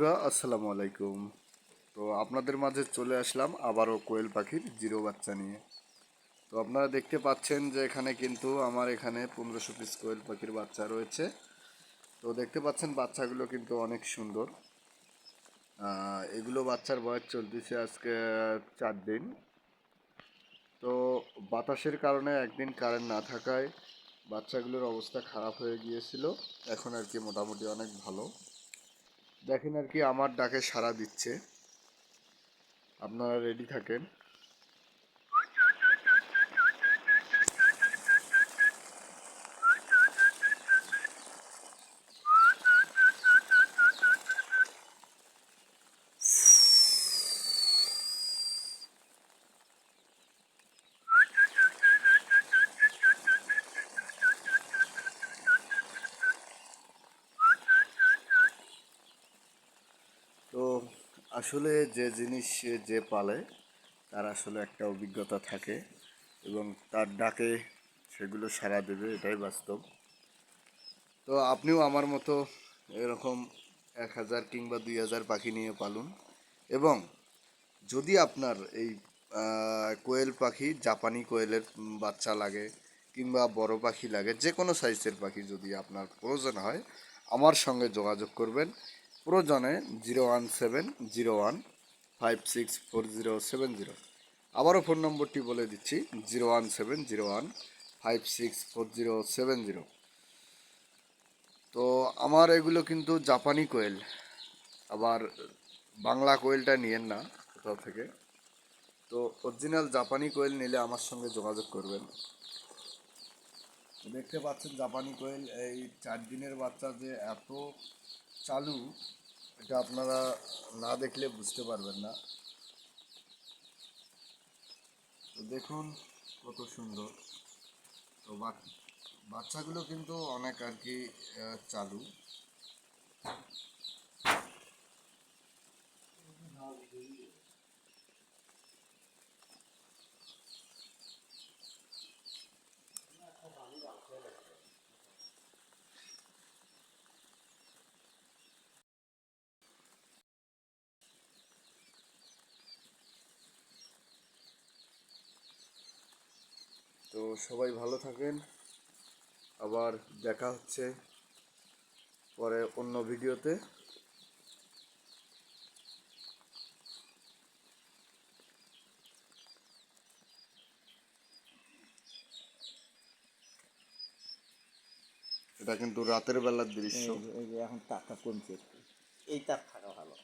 আসসালামু আলাইকুম। তো আপনাদের মাঝে চলে আসলাম আবারও কোয়েল পাখির জিরো বাচ্চা নিয়ে। তো আপনারা দেখতে পাচ্ছেন যে এখানে কিন্তু আমার এখানে পনেরোশো পিস কোয়েল পাখির বাচ্চা রয়েছে। তো দেখতে পাচ্ছেন বাচ্চাগুলো কিন্তু অনেক সুন্দর। এগুলো বাচ্চার বয়স চলতেছে আজকে চার দিন। তো বাতাসের কারণে একদিন কারেন্ট না থাকায় বাচ্চাগুলোর অবস্থা খারাপ হয়ে গিয়েছিল। এখন আর কি মোটামুটি অনেক ভালো। দেখেন আর কি আমার ডাকে সাড়া দিচ্ছে। আপনারা রেডি থাকেন। তো আসলে যে জিনিস যে পালে, তার আসলে একটা অভিজ্ঞতা থাকে এবং তার ডাকে সেগুলো সাড়া দেবে, এটাই বাস্তব। তো আপনিও আমার মতো এরকম এক হাজার কিংবা দুই হাজার পাখি নিয়ে পালুন এবং যদি আপনার এই কোয়েল পাখি জাপানি কোয়েলের বাচ্চা লাগে কিংবা বড় পাখি লাগে, যে কোনো সাইজের পাখি যদি আপনার প্রয়োজন হয়, আমার সঙ্গে যোগাযোগ করবেন। প্রয়োজনে zero one seven zero one five six four zero seven zero. আবারও ফোন নম্বরটি বলে দিচ্ছি, zero one seven zero one five six four zero seven zero. তো আমার এগুলো কিন্তু জাপানি কোয়েল, আবার বাংলা কোয়েলটা নিয়েন না কোথাও থেকে। তো অরিজিনাল জাপানি কোয়েল নিলে আমার সঙ্গে যোগাযোগ করবেন। দেখতে পাচ্ছেন জাপানি কোয়েল, এই চার দিনের বাচ্চা যে এত চালু, এটা আপনারা না দেখলে বুঝতে পারবেন না। তো দেখুন কত সুন্দর। তো বাচ্চাগুলো কিন্তু অনেক আর কি চালু। সবাই ভালো থাকেন। আবার দেখা হচ্ছে পরে অন্য ভিডিওতে। এটা কিন্তু রাতের বেলার দৃশ্য। এখন তাপটা কমছে। এই তাপ থাকা ভালো।